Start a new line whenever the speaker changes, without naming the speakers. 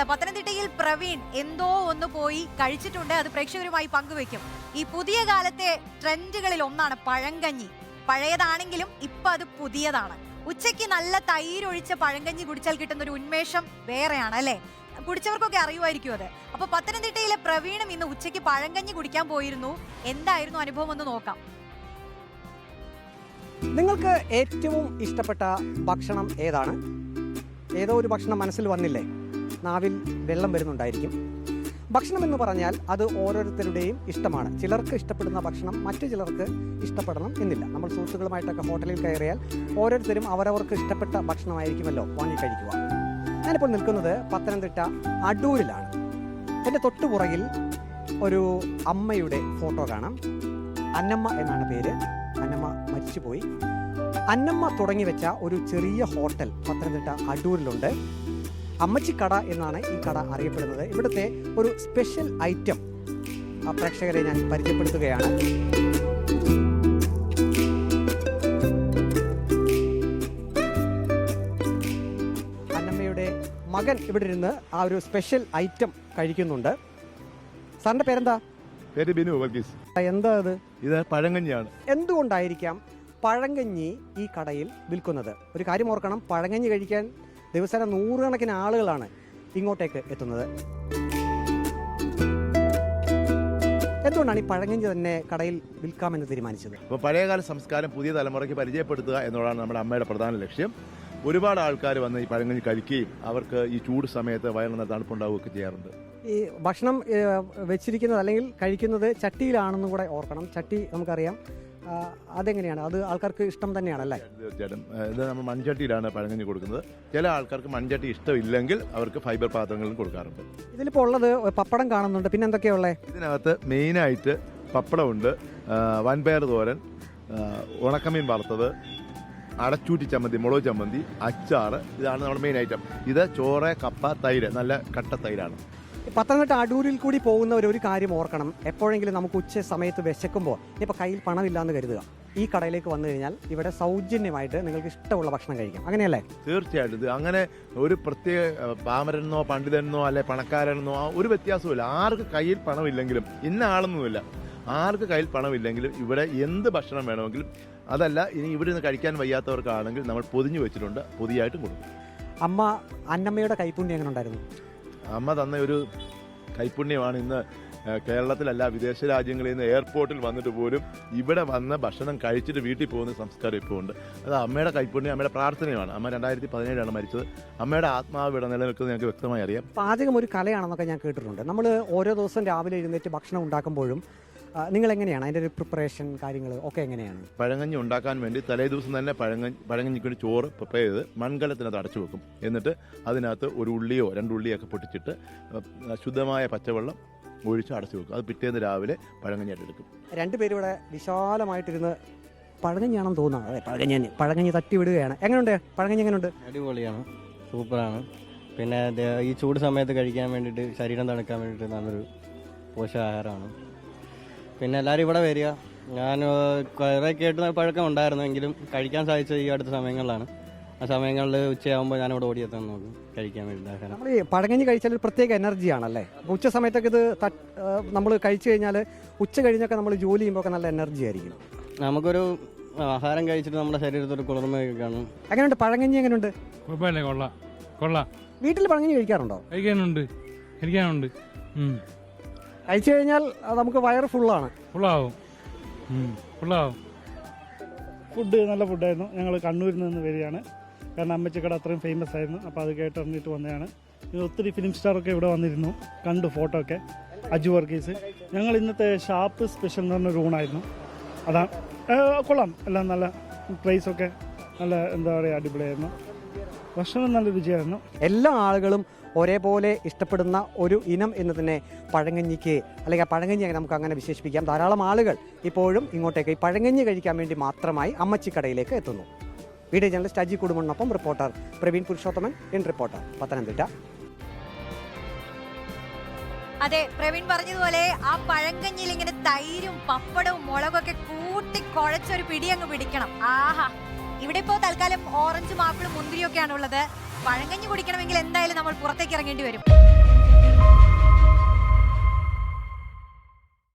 പറയുന്നത് പത്തനംതിട്ടയിൽ പ്രവീൺ എന്തോ ഒന്ന് പോയി കഴിച്ചിട്ടുണ്ട്. അത് പ്രേക്ഷകരുമായി പങ്കുവെക്കും. ഈ പുതിയ കാലത്തെ ട്രെൻഡുകളിൽ ഒന്നാണ് പഴങ്കഞ്ഞി. പഴയതാണെങ്കിലും ഇപ്പൊ അത് പുതിയതാണ്. ഉച്ചയ്ക്ക് നല്ല തൈരൊഴിച്ച പഴങ്കഞ്ഞി കുടിച്ചാൽ കിട്ടുന്ന ഒരു ഉന്മേഷം വേറെയാണ് അല്ലേ? കുടിച്ചവർക്കൊക്കെ അറിയുമായിരിക്കും അത്. അപ്പൊ പത്തനംതിട്ടയിലെ പ്രവീണും ഇന്ന് ഉച്ചയ്ക്ക് പഴങ്കഞ്ഞി കുടിക്കാൻ പോയിരുന്നു. എന്തായിരുന്നു അനുഭവം എന്ന് നോക്കാം.
നിങ്ങൾക്ക് ഏറ്റവും ഇഷ്ടപ്പെട്ട ഭക്ഷണം ഏതാണ്? ഏതോ ഒരു ഭക്ഷണം മനസ്സിൽ വന്നില്ലേ? നാവിൽ വെള്ളം വരുന്നുണ്ടായിരിക്കും. ഭക്ഷണം എന്ന് പറഞ്ഞാൽ അത് ഓരോരുത്തരുടെയും ഇഷ്ടമാണ്. ചിലർക്ക് ഇഷ്ടപ്പെടുന്ന ഭക്ഷണം മറ്റു ചിലർക്ക് ഇഷ്ടപ്പെടണം എന്നില്ല. നമ്മൾ സുഹൃത്തുക്കളുമായിട്ടൊക്കെ ഹോട്ടലിൽ കയറിയാൽ ഓരോരുത്തരും അവരവർക്ക് ഇഷ്ടപ്പെട്ട ഭക്ഷണമായിരിക്കുമല്ലോ വാങ്ങി കഴിക്കുക. ഞാനിപ്പോൾ നിൽക്കുന്നത് പത്തനംതിട്ട അടൂരിലാണ്. എന്റെ തൊട്ടുപുറകിൽ ഒരു അമ്മയുടെ ഫോട്ടോ കാണാം. അന്നമ്മ എന്നാണ് പേര്. അന്നമ്മ മരിച്ചുപോയി. അന്നമ്മ തുടങ്ങി വെച്ച ഒരു ചെറിയ ഹോട്ടൽ പത്തനംതിട്ട അടൂരിലുണ്ട്. അമ്മച്ചിക്കട എന്നാണ് ഈ കട അറിയപ്പെടുന്നത്. ഇവിടുത്തെ ഒരു സ്പെഷ്യൽ ഐറ്റം ആ പ്രേക്ഷകരെ ഞാൻ പരിചയപ്പെടുത്തുകയാണ്. അന്നമ്മയുടെ മകൻ ഇവിടെ ഇരുന്ന് ആ ഒരു സ്പെഷ്യൽ ഐറ്റം കഴിക്കുന്നുണ്ട്. സാറിന്റെ പേരെന്താ?
പേര് ബിനു വർഗീസ്.
എന്താ അത്?
ഇത് പഴങ്കഞ്ഞിയാണ്.
എന്തുകൊണ്ടായിരിക്കാം പഴങ്കഞ്ഞി ഈ കടയിൽ വിൽക്കുന്നത്? ഒരു കാര്യം ഓർക്കണം പഴങ്കഞ്ഞി കഴിക്കാൻ ദിവസേന നൂറുകണക്കിന് ആളുകളാണ് ഇങ്ങോട്ടേക്ക് എത്തുന്നത്. എന്തുകൊണ്ടാണ് ഈ പഴങ്കഞ്ഞി തന്നെ കടയിൽ വിൽക്കാമെന്ന് തീരുമാനിച്ചത്?
അപ്പോൾ പഴയകാല സംസ്കാരം പുതിയ തലമുറയ്ക്ക് പരിചയപ്പെടുത്തുക എന്നുള്ളതാണ് നമ്മുടെ അമ്മയുടെ പ്രധാന ലക്ഷ്യം. ഒരുപാട് ആൾക്കാർ വന്ന് ഈ പഴങ്കഞ്ഞി കഴിക്കുകയും അവർക്ക് ഈ ചൂട് സമയത്ത് വയറിന് തണുപ്പുണ്ടാവുകയൊക്കെ ചെയ്യാറുണ്ട്.
ഈ ഭക്ഷണം വെച്ചിരിക്കുന്നത് അല്ലെങ്കിൽ കഴിക്കുന്നത് ചട്ടിയിലാണെന്നും കൂടെ ഓർക്കണം. ചട്ടി നമുക്കറിയാം. അതെങ്ങനെയാണ്? അത് ആൾക്കാർക്ക് ഇഷ്ടം തന്നെയാണല്ലേ
തീർച്ചയായിട്ടും ഇത് നമ്മൾ മൺചട്ടിയിലാണ് പഴങ്കഞ്ഞി കൊടുക്കുന്നത്. ചില ആൾക്കാർക്ക് മൺചട്ടി ഇഷ്ടമില്ലെങ്കിൽ അവർക്ക് ഫൈബർ പാത്രങ്ങളും കൊടുക്കാറുണ്ട്.
ഇതിലിപ്പോൾ ഉള്ളത് പപ്പടം കാണുന്നുണ്ട്. പിന്നെ എന്തൊക്കെയാ ഉള്ളത്
ഇതിനകത്ത് മെയിനായിട്ട് പപ്പടമുണ്ട്. വൻപയർ തോരൻ ഉണക്കമീൻ വറുത്തത് അടച്ചൂറ്റി ചമ്മന്തി മുളക് ചമ്മന്തി അച്ചാറ്. ഇതാണ് നമ്മുടെ മെയിൻ ഐറ്റം ഇത് ചോറ് കപ്പ തൈര്. നല്ല കട്ട തൈരാണ്.
പത്തനംതിട്ട അടൂരിൽ കൂടി പോകുന്നവർ ഒരു കാര്യം ഓർക്കണം. എപ്പോഴെങ്കിലും നമുക്ക് ഉച്ച സമയത്ത് വിശക്കുമ്പോൾ ഇപ്പോൾ കയ്യിൽ പണമില്ലാന്ന് കരുതുക. ഈ കടയിലേക്ക് വന്നു കഴിഞ്ഞാൽ ഇവിടെ സൗജന്യമായിട്ട് നിങ്ങൾക്ക് ഇഷ്ടമുള്ള ഭക്ഷണം കഴിക്കാം. അങ്ങനെയല്ലേ?
തീർച്ചയായിട്ടും. ഇത് അങ്ങനെ ഒരു പ്രത്യേക പാമരനെന്നോ പണ്ഡിതനെന്നോ അല്ലെ പണക്കാരനെന്നോ ഒരു വ്യത്യാസമില്ല ആർക്ക് കയ്യിൽ പണമില്ലെങ്കിലും ഇന്ന ആളൊന്നുമില്ല. ആർക്ക് കയ്യിൽ പണമില്ലെങ്കിലും ഇവിടെ എന്ത് ഭക്ഷണം വേണമെങ്കിലും അതല്ല ഇനി ഇവിടെ നിന്ന് കഴിക്കാൻ വയ്യാത്തവർക്കാണെങ്കിൽ നമ്മൾ പൊതിഞ്ഞു വെച്ചിട്ടുണ്ട് പൊതിയായിട്ടും കൊടുക്കും.
അമ്മ അന്നമ്മയുടെ കൈപ്പുണ്യം എങ്ങനെ ഉണ്ടായിരുന്നു?
അമ്മ തന്ന ഒരു കൈപുണ്യമാണ് ഇന്ന് കേരളത്തിലല്ല വിദേശ രാജ്യങ്ങളിൽ നിന്ന് എയർപോർട്ടിൽ വന്നിട്ട് പോലും ഇവിടെ വന്ന് ഭക്ഷണം കഴിച്ചിട്ട് വീട്ടിൽ പോകുന്ന സംസ്കാരം ഇപ്പോൾ ഉണ്ട്. അത് അമ്മയുടെ കൈപ്പുണ്യം അമ്മയുടെ പ്രാർത്ഥനയാണ് അമ്മ രണ്ടായിരത്തി പതിനേഴാണ് മരിച്ചത്. അമ്മയുടെ ആത്മാവ് ഇവിടെ നിലനിൽക്കുന്നത് ഞങ്ങൾക്ക് വ്യക്തമായി അറിയാം.
പാചകം ഒരു കലയാണെന്നൊക്കെ ഞാൻ കേട്ടിട്ടുണ്ട്. നമ്മൾ ഓരോ ദിവസം രാവിലെ എഴുന്നേറ്റ് ഭക്ഷണം ഉണ്ടാക്കുമ്പോഴും നിങ്ങൾ എങ്ങനെയാണ് അതിന്റെ ഒരു പ്രിപ്പറേഷൻ കാര്യങ്ങൾ ഒക്കെ എങ്ങനെയാണ്?
പഴങ്ങഞ്ഞി ഉണ്ടാക്കാൻ വേണ്ടി തലേ ദിവസം തന്നെ പഴങ്ങ പഴങ്കഞ്ഞിക്ക് വേണ്ടി ചോറ് പ്രിപ്പയർ ചെയ്ത് മൺകലത്തിനകത്ത് അടച്ചു വെക്കും. എന്നിട്ട് അതിനകത്ത് ഒരു ഉള്ളിയോ രണ്ട് ഉള്ളിയൊക്കെ പൊട്ടിച്ചിട്ട് ശുദ്ധമായ പച്ചവെള്ളം ഒഴിച്ച് അടച്ചു വെക്കും. അത് പിറ്റേന്ന് രാവിലെ പഴങ്കഞ്ഞിയായിട്ട് എടുക്കും.
രണ്ടുപേരും ഇവിടെ വിശാലമായിട്ടിരുന്ന് പഴങ്ങഞ്ഞാണെന്ന് തോന്നുന്നു. അതെ പഴങ്ങഞ്ഞി പഴകഞ്ഞി തട്ടി വിടുകയാണ്. എങ്ങനെയുണ്ട് പഴകഞ്ഞി എങ്ങനെയുണ്ട്
അടിപൊളിയാണ്. സൂപ്പറാണ്. പിന്നെ ഈ ചൂട് സമയത്ത് കഴിക്കാൻ വേണ്ടിയിട്ട് ശരീരം തണുക്കാൻ വേണ്ടിയിട്ട് നല്ലൊരു പോഷകാഹാരമാണ്. പിന്നെ എല്ലാവരും ഇവിടെ വരിക. ഞാൻ കുറേ കേട്ട് പഴക്കം ഉണ്ടായിരുന്നു എങ്കിലും കഴിക്കാൻ സാധിച്ചത് ഈ അടുത്ത സമയങ്ങളിലാണ്. ആ സമയങ്ങളിൽ ഉച്ചയാകുമ്പോൾ ഞാനിവിടെ ഓടിയെത്താൻ നോക്കും. കഴിക്കാൻ വേണ്ടി ആഹാരം
നമ്മൾ ഈ പഴകഞ്ഞി കഴിച്ചാൽ ഒരു പ്രത്യേക എനർജിയാണല്ലേ അപ്പോൾ ഉച്ച സമയത്തൊക്കെ ഇത് നമ്മൾ കഴിച്ചു കഴിഞ്ഞാൽ ഉച്ച കഴിഞ്ഞൊക്കെ നമ്മൾ ജോലി ചെയ്യുമ്പോൾ ഒക്കെ നല്ല എനർജി ആയിരിക്കും.
നമുക്കൊരു ആഹാരം കഴിച്ചിട്ട് നമ്മുടെ ശരീരത്തൊരു കുളിർമയൊക്കെ കാണും.
എങ്ങനെയുണ്ട്? പഴകഞ്ഞി എങ്ങനെയുണ്ട്?
കുഴപ്പമില്ല കൊള്ളാം. കൊള്ളാം.
വീട്ടിൽ പഴങ്ങഞ്ഞി കഴിക്കാറുണ്ടോ?
കഴിക്കാനുണ്ട്. കഴിക്കാനുണ്ട്.
കഴിച്ചു കഴിഞ്ഞാൽ അത് നമുക്ക് വയറ് ഫുള്ളാണ്
ഫുള്ളാവും. ഫുള്ളാവും.
ഫുഡ് നല്ല ഫുഡായിരുന്നു ഞങ്ങൾ കണ്ണൂരിൽ നിന്ന് വരികയാണ്. കാരണം അമ്മച്ചിക്കട അത്രയും ഫേമസ് ആയിരുന്നു. അപ്പോൾ അത് കേട്ടറിഞ്ഞിട്ട് വന്നതാണ്. ഇത് ഒത്തിരി ഫിലിം സ്റ്റാറൊക്കെ ഇവിടെ വന്നിരുന്നു. കണ്ടു ഫോട്ടോ ഒക്കെ. അജു വർഗീസ്. ഞങ്ങൾ ഇന്നത്തെ ഷാപ്പ് സ്പെഷ്യൽ എന്ന് പറഞ്ഞ ഊണായിരുന്നു. അതാ കൊള്ളാം. എല്ലാം നല്ല പ്രൈസൊക്കെ നല്ല എന്താ പറയുക അടിപൊളിയായിരുന്നു. ഭക്ഷണം നല്ല രുചിയായിരുന്നു.
എല്ലാ ആളുകളും ഒരേപോലെ ഇഷ്ടപ്പെടുന്ന ഒരു ഇനം എന്ന് തന്നെ പഴങ്കഞ്ഞിക്ക് അല്ലെങ്കിൽ ആ പഴങ്കഞ്ഞി നമുക്ക് അങ്ങനെ വിശേഷിപ്പിക്കാം. ധാരാളം ആളുകൾ ഇപ്പോഴും ഇങ്ങോട്ടേക്ക് ഈ പഴങ്കഞ്ഞി കഴിക്കാൻ വേണ്ടി മാത്രമായി അമ്മച്ചിക്കടയിലേക്ക് എത്തുന്നു. Video journalist Aji കുടുംബനൊപ്പം reporter Praveen Purushothaman in reporter Pathanamthitta.
അതെ പ്രവീൺ പറഞ്ഞതുപോലെ ആ പഴങ്കഞ്ഞിയിൽ ഇങ്ങനെ തൈരും പപ്പടവും മുളകൊക്കെ കൂട്ടി കുഴച്ചൊരു പിടി അങ്ങ് പിടിക്കണം. ആഹാ. ഇവിടെ ഇപ്പോ തൽക്കാലം ഓറഞ്ചും ആപ്പിളും മുന്തിരിയൊക്കെയാണ് ഉള്ളത് പഴങ്കഞ്ഞി കുടിക്കണമെങ്കിൽ എന്തായാലും നമ്മൾ പുറത്തേക്ക് ഇറങ്ങേണ്ടി വരും.